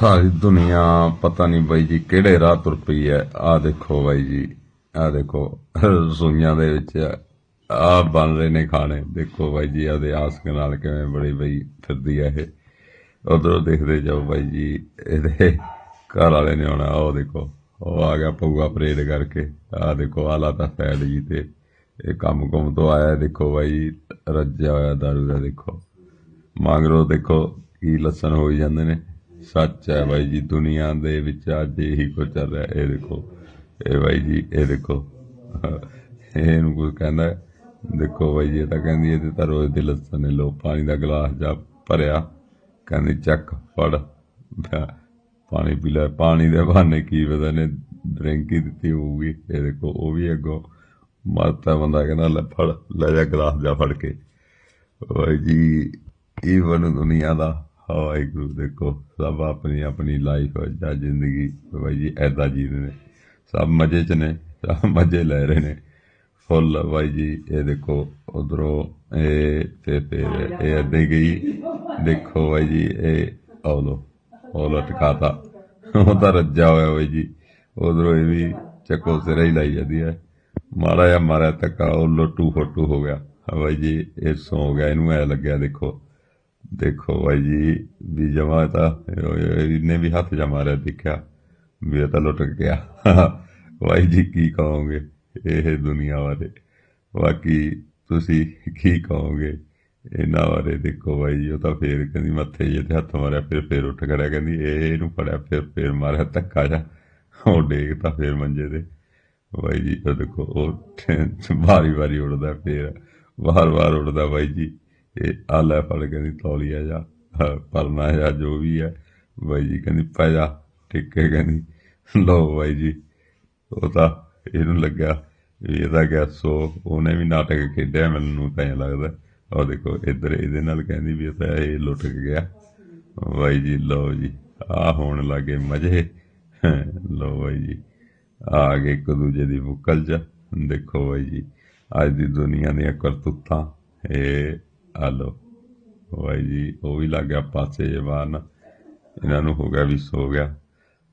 ਸਾਰੀ ਦੁਨੀਆ ਪਤਾ ਨਹੀਂ ਬਾਈ ਜੀ ਕਿਹੜੇ ਰਾਹ ਤੁਰ ਪਈ ਹੈ। ਆ ਦੇਖੋ ਬਾਈ ਜੀ ਆ ਦੇਖੋ, ਰਸੋਈਆਂ ਦੇ ਵਿੱਚ ਆ ਬਣ ਰਹੇ ਨੇ ਖਾਣੇ। ਦੇਖੋ ਬਾਈ ਜੀ ਆਦੇ ਆਸਕ ਨਾਲ ਕਿਵੇਂ ਬੜੀ ਬਈ ਫਿਰਦੀ ਹੈ ਇਹ। ਉਧਰੋਂ ਦੇਖਦੇ ਜਾਓ ਬਾਈ ਜੀ, ਇਹਦੇ ਘਰ ਵਾਲੇ ਨੇ ਆਉਣਾ ਉਹ ਦੇਖੋ, ਉਹ ਆ ਗਿਆ ਪਊਆ ਪਰੇਡ ਕਰਕੇ। ਆ ਦੇਖੋ ਆਲਾ ਤਾਂ ਸਾਈਡ ਜੀ ਤੇ। ਇਹ ਕੰਮ ਕੁਮ ਤੋਂ ਆਇਆ, ਦੇਖੋ ਬਾਈ, ਰੱਜਿਆ ਹੋਇਆ ਦਾਰੂ ਦਾ ਦੇਖੋ। ਮਗਰੋਂ ਦੇਖੋ, ਕੀ ਲੱਸਣ ਹੋਈ ਜਾਂਦੇ ਨੇ। ਸੱਚ ਹੈ ਬਾਈ ਜੀ ਦੁਨੀਆ ਦੇ ਵਿੱਚ ਅੱਜ ਇਹੀ ਕੁਝ ਚੱਲ ਰਿਹਾ। ਇਹ ਦੇਖੋ ਇਹ ਬਾਈ ਜੀ ਇਹ ਦੇਖੋ। ਇਹਨੂੰ ਕੋਈ ਕਹਿੰਦਾ ਦੇਖੋ ਬਾਈ ਜੀ ਇਹ ਤਾਂ ਕਹਿੰਦੀ ਇਹ ਤਾਂ ਰੋਜ਼ ਦੇ ਲੱਸਣ ਨੇ ਲੋ ਪਾਣੀ ਦਾ ਗਲਾਸ ਜਾ ਭਰਿਆ ਕਹਿੰਦੀ ਚੱਕ ਫੜ। ਲੈ, ਪਾਣੀ ਪੀ ਲੈ ਪਾਣੀ ਦੇ ਬਹਾਨੇ ਕੀ ਪਤਾ ਨੇ ਡਰਿੰਕ ਹੀ ਦਿੱਤੀ ਹੋਊਗੀ। ਇਹ ਦੇਖੋ ਉਹ ਵੀ ਅੱਗੋਂ ਮਰਤਾ ਬੰਦਾ ਕਹਿੰਦਾ ਲੈ ਫੜ ਲੈ ਜਾ ਗਲਾਸ ਜਾ ਫੜ ਕੇ। ਬਾਈ ਜੀ ਈਵਨ ਦੁਨੀਆ ਦਾ ਵਾਹਿਗੁਰੂ ਦੇਖੋ, ਸਭ ਆਪਣੀ ਆਪਣੀ ਲਾਈਫ ਜਾਂ ਜ਼ਿੰਦਗੀ, ਬਾਈ ਜੀ ਇੱਦਾਂ ਜੀ ਰਹੇ ਨੇ। ਸਭ ਮਜ਼ੇ ਚ ਨੇ, ਸਭ ਮਜ਼ੇ ਲੈ ਰਹੇ ਨੇ। ਫੁੱਲ, ਬਾਈ ਜੀ, ਇਹ ਦੇਖੋ, ਉਧਰੋਂ ਇਹ ਤੇ ਫਿਰ ਇਹ ਅੱਦੇ ਗਈ। ਦੇਖੋ, ਬਾਈ ਜੀ, ਇਹ ਔਲੋ ਔਲੋ ਲਟਕਾਤਾ ਉਹ ਤਾਂ ਰੱਜਾ ਹੋਇਆ, ਬਾਈ ਜੀ। ਉਧਰੋਂ ਇਹ ਵੀ ਚੱਕੋ ਸਿਰੇ ਹੀ ਲਾਈ ਜਾਂਦੀ ਹੈ। ਮਾਰਾ ਜਿਹਾ ਮਾਰਿਆ ਧੱਕਾ, ਉਹ ਲੋਟੂ ਫੋਟੂ ਹੋ ਗਿਆ। ਬਾਈ ਜੀ, ਇਹ ਸੌ ਗਿਆ, ਇਹਨੂੰ ਐ ਲੱਗਿਆ, ਦੇਖੋ। ਦੇਖੋ ਬਾਈ ਜੀ, ਵੀ ਜਮਾ ਤਾਂ ਇਹਨੇ ਵੀ ਹੱਥ ਜਾ ਮਾਰਿਆ ਦੇਖਿਆ, ਵੀ ਇਹ ਤਾਂ ਲੁੱਟ ਗਿਆ। ਬਾਈ ਜੀ, ਕੀ ਕਹੋਗੇ ਇਹ ਦੁਨੀਆ ਬਾਰੇ? ਬਾਕੀ ਤੁਸੀਂ ਕੀ ਕਹੋਗੇ ਇਹਨਾਂ ਬਾਰੇ? ਦੇਖੋ ਬਾਈ ਜੀ, ਉਹ ਤਾਂ ਫੇਰ ਕਹਿੰਦੀ ਮੱਥੇ ਜੇ ਤੇ ਹੱਥ ਮਾਰਿਆ, ਫਿਰ, ਫੇਰ ਉੱਠ ਖੜਿਆ, ਕਹਿੰਦੀ ਇਹ ਇਹਨੂੰ ਫੜਿਆ, ਫਿਰ, ਫੇਰ ਮਾਰਿਆ, ਧੱਕਾ ਜਾ। ਉਹ ਡੇਗਤਾ ਫੇਰ ਮੰਜੇ ਤੇ। ਬਾਈ ਜੀ ਉਹ ਦੇਖੋ, ਉਹ ਵਾਰੀ ਵਾਰੀ ਉੱਡਦਾ, ਫੇਰ ਵਾਰ ਵਾਰ ਉੱਡਦਾ ਬਾਈ ਜੀ। ਇਹ ਆ ਲੈ ਫੜ ਕਹਿੰਦੀ ਤੌਲੀਆ ਜਾ। ਅਹ ਪਰਨਾ ਜਾਂ, ਜੋ ਵੀ ਹੈ ਬਾਈ ਜੀ ਕਹਿੰਦੀ, ਪੈ ਜਾ। ਟਿੱਕੇ ਕਹਿੰਦੀ, ਲਓ ਬਾਈ ਜੀ। ਉਹ ਤਾਂ ਇਹਨੂੰ ਲੱਗਿਆ ਵੀ ਇਹਦਾ ਗਿਆ ਸੋ। ਉਹਨੇ ਵੀ ਨਾਟਕ ਖੇਡਿਆ, ਮੈਨੂੰ ਤਾਂ ਐਂ ਲੱਗਦਾ। ਉਹ ਦੇਖੋ, ਇੱਧਰ ਇਹਦੇ ਨਾਲ ਕਹਿੰਦੀ ਵੀ ਤਾਂ ਇਹ ਲੁੱਟ ਗਿਆ। ਬਾਈ ਜੀ, ਲਓ ਜੀ। ਆ ਹੋਣ ਲੱਗੇ ਮਜ਼ੇ। ਲਓ ਬਾਈ ਜੀ। ਆ ਗਏ ਇੱਕ ਦੂਜੇ ਦੀ ਬੁੱਕਲ ਚ। ਦੇਖੋ ਬਾਈ ਜੀ, ਅੱਜ ਦੀ ਦੁਨੀਆ ਦੀਆਂ ਕਰਤੂਤਾਂ। ਇਹ ਆ ਲਓ ਬਾਈ ਜੀ, ਉਹ ਵੀ ਲੱਗ ਗਿਆ ਪਾਸੇ ਜਵਾਨ। ਇਹਨਾਂ ਨੂੰ ਹੋ ਗਿਆ ਵੀ ਸੋ ਗਿਆ।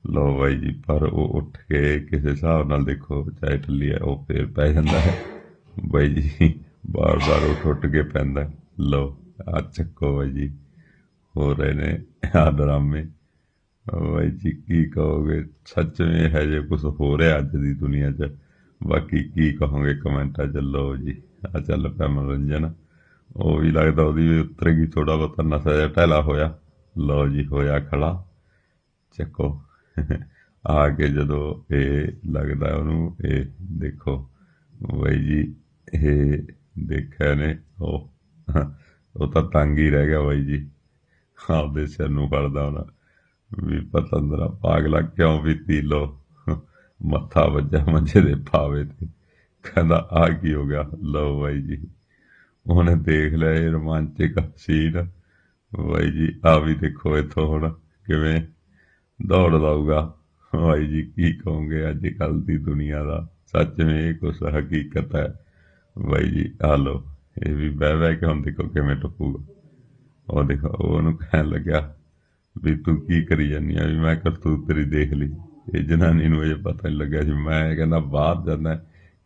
ਲਓ ਬਾਈ ਜੀ, ਪਰ ਉਹ ਉੱਠ ਕੇ ਕਿਸੇ ਹਿਸਾਬ ਨਾਲ ਦੇਖੋ, ਚਾਹੇ ਠੱਲੀ ਹੈ, ਉਹ ਫੇਰ ਪੈ ਜਾਂਦਾ ਹੈ। ਬਾਈ ਜੀ ਬਾਰ ਬਾਰ ਉੱਠ ਉੱਠ ਕੇ ਪੈਂਦਾ ਹੈ। ਲਓ ਆ ਚੱਕੋ ਬਾਈ ਜੀ, ਹੋ ਰਹੇ ਨੇ ਆ ਡਰਾਮੇ। ਬਾਈ ਜੀ, ਕੀ ਕਹੋਗੇ? ਸੱਚ ਵਿੱਚ ਹੈ ਜੇ ਕੁਝ ਹੋ ਰਿਹਾ ਅੱਜ ਦੀ ਦੁਨੀਆ 'ਚ। ਬਾਕੀ ਕੀ ਕਹੋਗੇ ਕਮੈਂਟਾਂ 'ਚ? ਲਓ ਜੀ ਆ ਚੱਲ ਪਿਆ ਮਨੋਰੰਜਨ। ਉਹ ਵੀ ਲੱਗਦਾ ਉਹਦੀ ਵੀ ਉਤਰੇਗੀ ਥੋੜਾ ਬਹੁਤਾ ਨਸ਼ਾ ਜਿਹਾ ਢੈਲਾ ਹੋਇਆ। ਲਓ ਜੀ, ਹੋਇਆ ਖੜਾ। ਚੱਕੋ। ਆ ਕੇ ਜਦੋਂ ਇਹ ਲੱਗਦਾ ਉਹਨੂੰ, ਇਹ ਦੇਖੋ। ਬਾਈ ਜੀ, ਇਹ ਦੇਖਿਆ ਨੇ, ਉਹ ਉਹ ਤਾਂ ਤੰਗ ਹੀ ਰਹਿ ਗਿਆ ਬਾਈ ਜੀ। ਆਪਦੇ ਸਿਰ ਨੂੰ ਫੜਦਾ ਉਹਨਾਂ ਵੀ ਪਤੰਦਰਾ ਪਾਗਲਾ ਕਿਉਂ ਵੀ ਲੋ ਮੱਥਾ ਵੱਜਾ ਮੰਜੇ ਦੇ ਪਾਵੇ ਤੇ। ਕਹਿੰਦਾ, ਆ ਕੀ ਹੋ ਗਿਆ? ਲਓ ਬਾਈ ਜੀ। ਉਹਨੇ ਦੇਖ ਲਿਆ ਇਹ ਰੋਮਾਂਚਿਕ ਸੀਨ। ਬਾਈ ਜੀ ਆ ਵੀ ਦੇਖੋ ਇੱਥੋਂ ਹੁਣ ਕਿਵੇਂ ਦੌੜ ਲਾਊਗਾ। ਬਾਈ ਜੀ, ਕੀ ਕਹੋਗੇ ਅੱਜ ਕੱਲ ਦੀ ਦੁਨੀਆ ਦਾ? ਸੱਚ ਵਿੱਚ ਇਹ ਕੁਛ ਹਕੀਕਤ ਹੈ। ਬਾਈ ਜੀ ਆ ਲੋ ਇਹ ਵੀ ਬਹਿ ਬਹਿ ਕੇ ਹੁਣ ਦੇਖੋ ਕਿਵੇਂ ਟੱਪੂਗਾ। ਉਹ ਦੇਖੋ, ਉਹਨੂੰ ਕਹਿਣ ਲੱਗਿਆ ਵੀ ਤੂੰ ਕੀ ਕਰੀ ਜਾਨੀ ਆ? ਵੀ ਮੈਂ ਕਰਤੂਤ ਤੇਰੀ ਦੇਖ ਲਈ। ਇਹ ਜਨਾਨੀ ਨੂੰ ਇਹ ਪਤਾ ਨਹੀਂ ਲੱਗਿਆ ਸੀ। ਮੈਂ ਕਹਿੰਦਾ ਬਾਹਰ ਜਾਂਦਾ,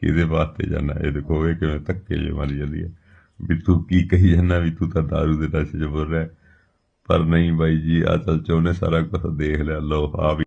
ਕਿਹਦੇ ਵਾਸਤੇ ਜਾਣਾ ਇਹ ਦੇਖੋ, ਇਹ ਕਿਵੇਂ ਧੱਕੇ ਜੇ ਮਾਰੀ ਜਾਂਦੀ ਹੈ। ਵੀ ਤੂੰ ਕੀ ਕਹੀ ਜਾਂਦਾ ਵੀ ਤੂੰ ਤਾਂ दारू ਦੇ ਨਸ਼ੇ 'ਚ ਬੋਲ ਰਿਹਾ ਪਰ ਨਹੀਂ ਬਾਈ ਜੀ ਅਸਲ 'ਚ ਉਹਨੇ ਸਾਰਾ ਕੁਝ ਦੇਖ ਲਿਆ। ਲੋ ਆ ਵੀ